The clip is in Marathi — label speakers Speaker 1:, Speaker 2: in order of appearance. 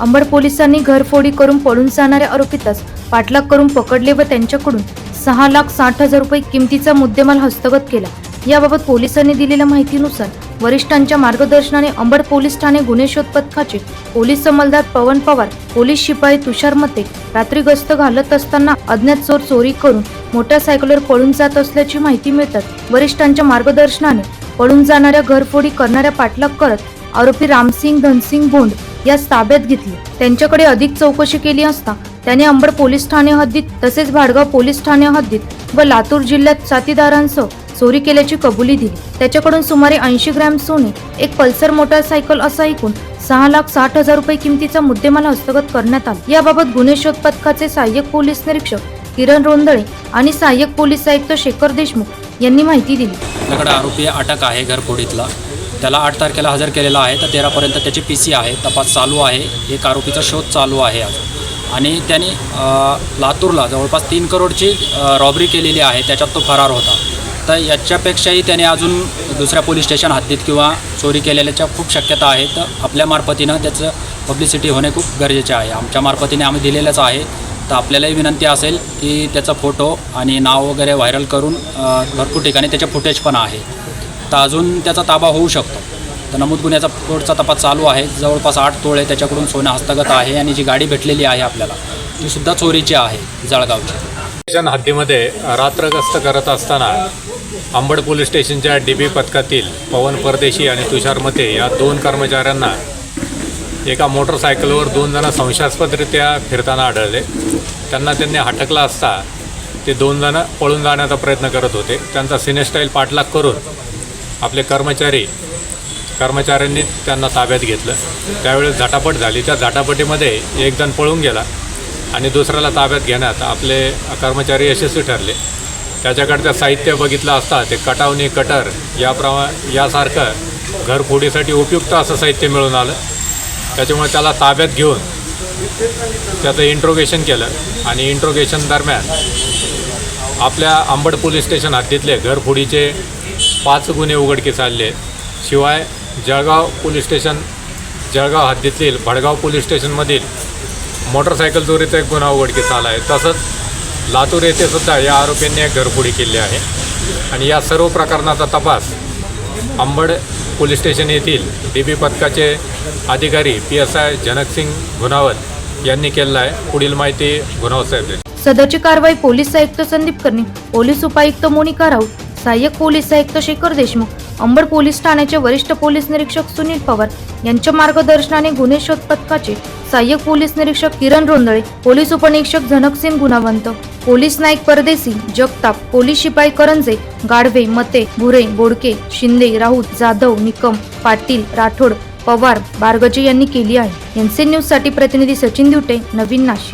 Speaker 1: अंबड पोलिसांनी घरफोडी करून पळून जाणाऱ्या आरोपीतच पाठलाग करून पकडले व त्यांच्याकडून सहा लाख साठ हजार रुपये किमतीचा मुद्देमाल हस्तगत केला. याबाबत पोलिसांनी दिलेल्या माहितीनुसार वरिष्ठांच्या मार्गदर्शनाने अंबड पोलीस ठाणे गुन्हे शोध पथकाचे पोलीस अंमलदार पवन पवार पोलीस शिपाई तुषार मते रात्री गस्त घालत असताना अज्ञात चोर चोरी करून मोठ्या सायकलवर पळून जात असल्याची माहिती मिळतात. वरिष्ठांच्या मार्गदर्शनाने पळून जाणाऱ्या घरफोडी करणाऱ्या पाठलाग करत आरोपी रामसिंग धनसिंग भोंड यास ताब्यात घेतले. त्यांच्याकडे अधिक चौकशी केली असता त्याने अंबड पोलीस ठाणे हद्दीत तसेच भाडगाव पोलीस ठाणे हद्दीत व लातूर जिल्ह्यात साथीदारांसह चोरी केल्याची कबुली दिली. त्याच्याकडून सुमारे ऐंशी ग्रॅम सोने एक पल्सर मोटारसायकल असा ऐकून सहा लाख साठ हजार रुपये किमतीचा मुद्देमाल हस्तगत करण्यात आला. याबाबत गुन्हे शोध पथकाचे सहाय्यक पोलीस निरीक्षक किरण रोंदळे आणि सहाय्यक पोलीस आयुक्त शेखर देशमुख यांनी माहिती दिली.
Speaker 2: आरोपी अटक आहे घरफोडीतला त्याला आठ तारखेला हजर केलेला आहे तर तेरापर्यंत त्याची पी सी आहे तपास चालू आहे एक आरोपीचा शोध चालू आहे अजून आणि त्याने लातूरला जवळपास तीन करोडची रॉबरी केलेली आहे त्याच्यात तो फरार होता. तर याच्यापेक्षाही त्याने अजून दुसऱ्या पोलीस स्टेशन हद्दीत किंवा चोरी केलेल्याच्या खूप शक्यता आहे तर आपल्या मार्फतीनं त्याचं पब्लिसिटी होणे खूप गरजेचे आहे. आमच्या मार्फतीने आम्ही दिलेलंच आहे. तर आपल्यालाही विनंती असेल की त्याचा फोटो आणि नाव वगैरे व्हायरल करून भरपूर ठिकाणी त्याचे फुटेज पण आहे. तर अजून त्याचा ताबा होऊ शकतो. तर नमूद गुन्ह्याचा पुढचा तपास चालू आहे. जवळपास आठ तोळे त्याच्याकडून सोनं हस्तगत आहे आणि जी गाडी भेटलेली आहे आपल्याला ती सुद्धा चोरीची आहे जळगावची.
Speaker 3: स्टेशन हद्दीमध्ये रात्र गस्त करत असताना अंबड पोलीस स्टेशनच्या डी बी पथकातील पवन परदेशी आणि तुषार मते या दोन कर्मचाऱ्यांना एका मोटरसायकलवर दोन जण संशयास्पदरित्या फिरताना आढळले. त्यांना त्यांनी हटकला असता ते दोन जण पळून जाण्याचा प्रयत्न करत होते. त्यांचा सिनेस्टाईल पाठलाग करून आपले कर्मचारी कर्मचाऱ्यांनी त्यांना ताब्यात घेतलं. त्यावेळेस झटापट झाली. त्या झटापटीमध्ये एक जण पळून गेला आणि दुसऱ्याला ताब्यात घेण्यात आपले कर्मचारी यशस्वी ठरले. त्याच्याकडचं साहित्य बघितलं असता ते कटावणी कटर याप्रमा यासारखं घरफोडीसाठी उपयुक्त असं साहित्य मिळून आलं. त्याच्यामुळे त्याला ताब्यात घेऊन त्याचं इंट्रोगेशन केलं आणि इंट्रोगेशन दरम्यान आपल्या आंबड पोलीस स्टेशन हद्दीतले घरफोडीचे पाच गुन्हे उघडकीस आले शिवाय जळगाव पोलीस स्टेशन जळगाव हद्दीतील भडगाव पोलीस स्टेशनमधील मोटरसायकल चोरीचा एक गुन्हा उघडकीस आला आहे. तसंच लातूर येथे सुद्धा या आरोपींनी एक घरफोडी केली आहे. आणि या सर्व प्रकरणाचा तपास अंबड पोलीस स्टेशन येथील डी बी पथकाचे अधिकारी P S I Janaksingh Gunawat यांनी केलेला आहे. पुढील माहिती गुणावत साहेब
Speaker 1: सदरची कारवाई पोलीस आयुक्त संदीप कर्णे पोलीस उपायुक्त मोनिका राऊत सहाय्यक पोलीस आयुक्त शेखर देशमुख अंबड पोलीस ठाण्याचे वरिष्ठ पोलीस निरीक्षक सुनील पवार यांच्या मार्गदर्शनाने गुन्हे शोध पथकाचे सहाय्यक पोलीस निरीक्षक किरण रोंदळे पोलीस उपनिरीक्षक झनकसिंग गुणावंत पोलीस नाईक परदेसी जगताप पोलीस शिपाई करंजे गाडवे मते भुरे बोडके शिंदे राऊत जाधव निकम पाटील राठोड पवार बारगजे यांनी केली आहे. एनसी न्यूजसाठी प्रतिनिधी सचिन दिवटे नवीन नाशिक.